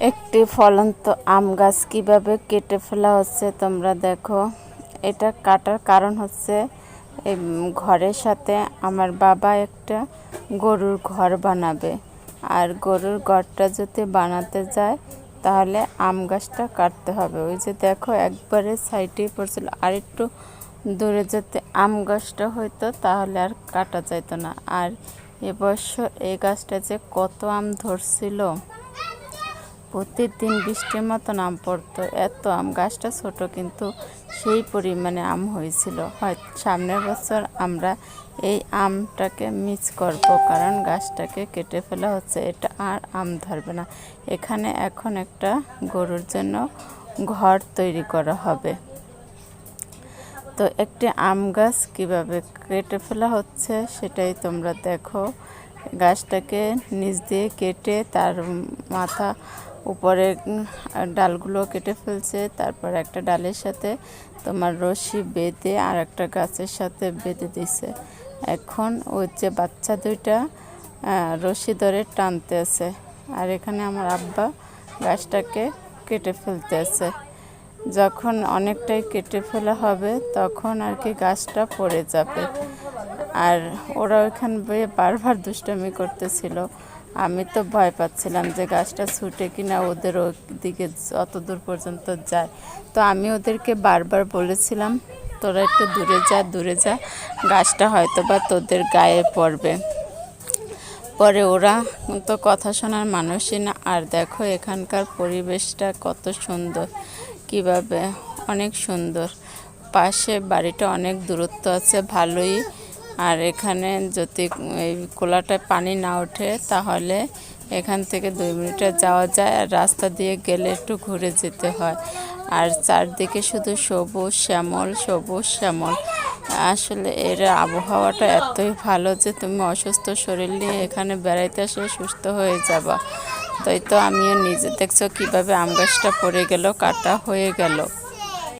একটি ফলন্ত আম গাছ কীভাবে কেটে ফেলা হচ্ছে তোমরা দেখো। এটা কাটার কারণ হচ্ছে, এই ঘরের সাথে আমার বাবা একটা গরুর ঘর বানাবে। আর গরুর ঘরটা যদি বানাতে যায়, তাহলে আম গাছটা কাটতে হবে। ওই যে দেখো, একবারে সাইডেই পড়ছিল। আর একটু দূরে যেতে আম গাছটা হইতো, তাহলে আর কাটা যাইতো না। আর এবছর এই গাছটা যে কত আম ধরছিল প্রতিদিন বৃষ্টির মতন আম পড়তো। এত আম গাছটা ছোট, কিন্তু সেই পরিমাণে আম হয়েছিল। হয়, সামনের বছর আমরা এই আমটাকে মিস করব, কারণ গাছটাকে কেটে ফেলা হচ্ছে। এটা আর আম ধরবে না। এখানে এখন একটা গরুর জন্য ঘর তৈরি করা হবে। তো একটি আম গাছ কীভাবে কেটে ফেলা হচ্ছে সেটাই তোমরা দেখো। গাছটাকে নিচ দিয়ে কেটে তার মাথা উপরে ডালগুলো কেটে ফেলছে, তারপর একটা ডালের সাথে তোমার রশি বেঁধে আর একটা গাছের সাথে বেঁধে দিছে। এখন ওই যে বাচ্চা দুইটা রশি ধরে টানতে আছে। আর এখানে আমার আব্বা গাছটাকে কেটে ফেলতে আছে। যখন অনেকটাই কেটে ফেলা হবে, তখন আর কি গাছটা পড়ে যাবে। আর ওরা ওইখান বারবার দুষ্টামি করতেছিল। আমি তো ভয় পাচ্ছিলাম যে গাছটা ছুটে কিনা ওদের দিকে অত দূর পর্যন্ত যায়। তো আমি ওদেরকে বারবার বলেছিলাম, তোরা একটু দূরে যা দূরে যা। গাছটা হয়তো বা তোদের গায়ে পড়বে। পরে ওরা তো কথা শোনার মানুষই না। আর দেখো এখানকার পরিবেশটা কত সুন্দর, কীভাবে অনেক সুন্দর। পাশে বাড়িটা অনেক দূরত্ব আছে, ভালোই আর এখানে যদি এই কোলাটায় পানি না ওঠে, তাহলে এখান থেকে দুই মিনিটে যাওয়া যায়। আর রাস্তা দিয়ে গেলে একটু ঘুরে যেতে হয়। আর চারদিকে শুধু সবুজ শ্যামল সবুজ শ্যামল। আসলে এর আবহাওয়াটা এতই ভালো যে তুমি অসুস্থ শরীর নিয়ে এখানে বেড়াইতে আসলে সুস্থ হয়ে যাবা। তাই তো আমিও নিজে দেখছ কীভাবে আম গাছটা পড়ে গেল, কাটা হয়ে গেল।